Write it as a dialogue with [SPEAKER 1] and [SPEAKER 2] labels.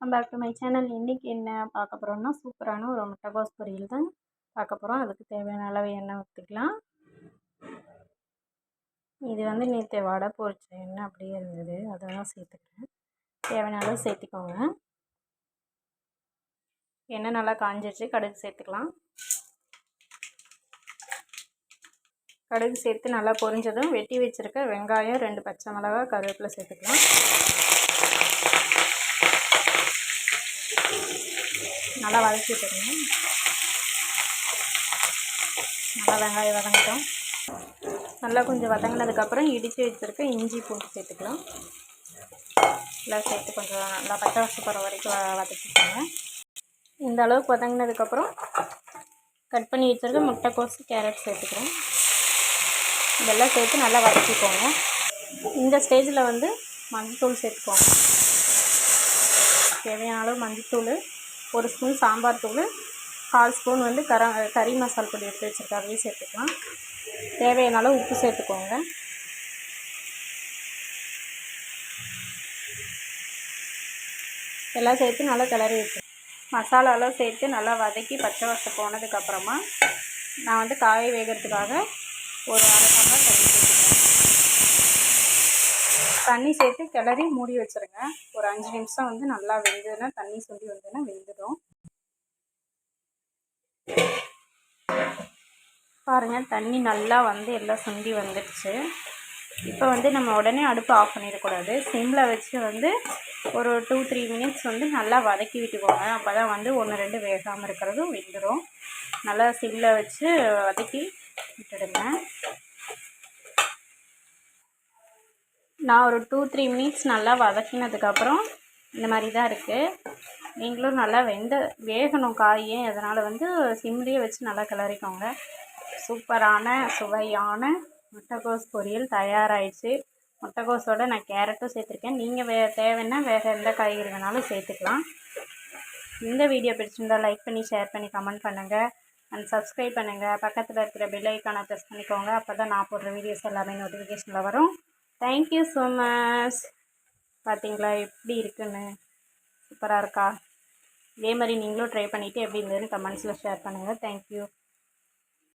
[SPEAKER 1] நம்ம back to my channel இன்றைக்கி என்ன பார்க்க போகிறோம்னா சூப்பரான ஒரு முட்டைகோஸ் பொரியல் தான் பார்க்க போகிறோம் அதுக்கு தேவையான அளவு எண்ணெய் ஊற்றிக்கலாம் இது வந்து நேற்று வடை பொரிச்ச எண்ணெய் அப்படியே இருந்தது. அதை தான் சேர்த்துக்கிறேன். தேவையான அளவு சேர்த்துக்கோங்க. எண்ணெய் நல்லா காஞ்சிடுச்சு கடுகு சேர்த்துக்கலாம். கடுகு சேர்த்து நல்லா பொரிஞ்சதும் வெட்டி வச்சுருக்க வெங்காயம் ரெண்டு பச்சை மிளகா கருவேப்பிலை சேர்த்துக்கலாம். நல்லா வதக்கி விட்டுருங்க. நல்லா வெங்காயம் வதங்கட்டும். நல்லா கொஞ்சம் வதங்கினதுக்கப்புறம் இடித்து வச்சுருக்க இஞ்சி பூண்டு சேர்த்துக்கலாம். எல்லாம் சேர்த்து கொஞ்சம் நல்லா பச்சை வாசம் போகிற வரைக்கும் வதக்கிக்கோங்க இந்த அளவுக்கு வதங்கினதுக்கப்புறம் கட் பண்ணி வச்சுருக்க முட்டைக்கோசு கேரட் சேர்த்துக்கிறோம் இதெல்லாம் சேர்த்து நல்லா வதக்கிக்கோங்க. இந்த ஸ்டேஜில் வந்து மஞ்சத்தூள் சேர்த்துக்கோங்க. தேவையான அளவு மஞ்சத்தூள் ஒரு ஸ்பூன் சாம்பார் தூள் கால் ஸ்பூன் வந்து கர கறி மசால் பொடி எடுத்து வச்சுருக்கேன் அதையும் சேர்த்துக்கலாம். தேவையான அளவு உப்பு சேர்த்துக்கோங்க. எல்லாம் சேர்த்து நல்லா கிளறி வச்சு மசாலாலாம் சேர்த்து நல்லா வதக்கி பச்சை வாசம் போனதுக்கப்புறமா நான் வந்து காய வேகிறதுக்காக ஒரு அரை டம்ளர் தண்ணி தண்ணி சேர்த்து கிளறி மூடி வச்சுருங்க. ஒரு அஞ்சு நிமிஷம் வந்து நல்லா வெந்ததுன்னா தண்ணி சுண்டி வந்ததுன்னா வெந்துடும். பாருங்கள் தண்ணி நல்லா வந்து எல்லாம் சுண்டி வந்துடுச்சு. இப்போ வந்து நம்ம உடனே அடுப்பு ஆஃப் பண்ணிடக்கூடாது. சிம்மில் வச்சு வந்து ஒரு டூ த்ரீ மினிட்ஸ் வந்து நல்லா வதக்கி விட்டுக்கோங்க. அப்போ தான் வந்து ஒன்று ரெண்டு வேகாமல் இருக்கிறதும் வெந்துடும் நல்லா சிம்மில் வச்சு வதக்கி விட்டுடுங்க. நான் ஒரு டூ த்ரீ மினிட்ஸ் நல்லா வதக்கினதுக்கப்புறம் இந்த மாதிரி தான் இருக்குது நீங்களும் நல்லா வெந்த வேகணும் காயே. அதனால் வந்து சிம்லேயே வச்சு நல்லா கிளறிக்கோங்க. சூப்பரான சுவையான முட்டைக்கோஸ் பொரியல் தயாராகிடுச்சு முட்டைக்கோஸோடு நான் கேரட்டும் சேர்த்துருக்கேன். நீங்கள் வே தேவைன்னா வேறு எந்த காய்கறி வேணாலும் சேர்த்துக்கலாம். இந்த வீடியோ பிடிச்சிருந்தால் லைக் பண்ணி ஷேர் பண்ணி கமெண்ட் பண்ணுங்கள் அண்ட் சப்ஸ்கிரைப் பண்ணுங்கள் பக்கத்தில் இருக்கிற பெல் ஐக்கானை ப்ரெஸ் பண்ணிக்கோங்க. அப்போ தான் நான் போடுற வீடியோஸ் எல்லாமே நோட்டிஃபிகேஷனில் வரும். தேங்க்யூ ஸோ மச் பார்த்தீங்களா எப்படி இருக்குன்னு? சூப்பராக இருக்கா? இதே மாதிரி நீங்களும் ட்ரை பண்ணிவிட்டு எப்படி இருந்ததுன்னு கமெண்ட்ஸில் ஷேர் பண்ணுங்கள் தேங்க்யூ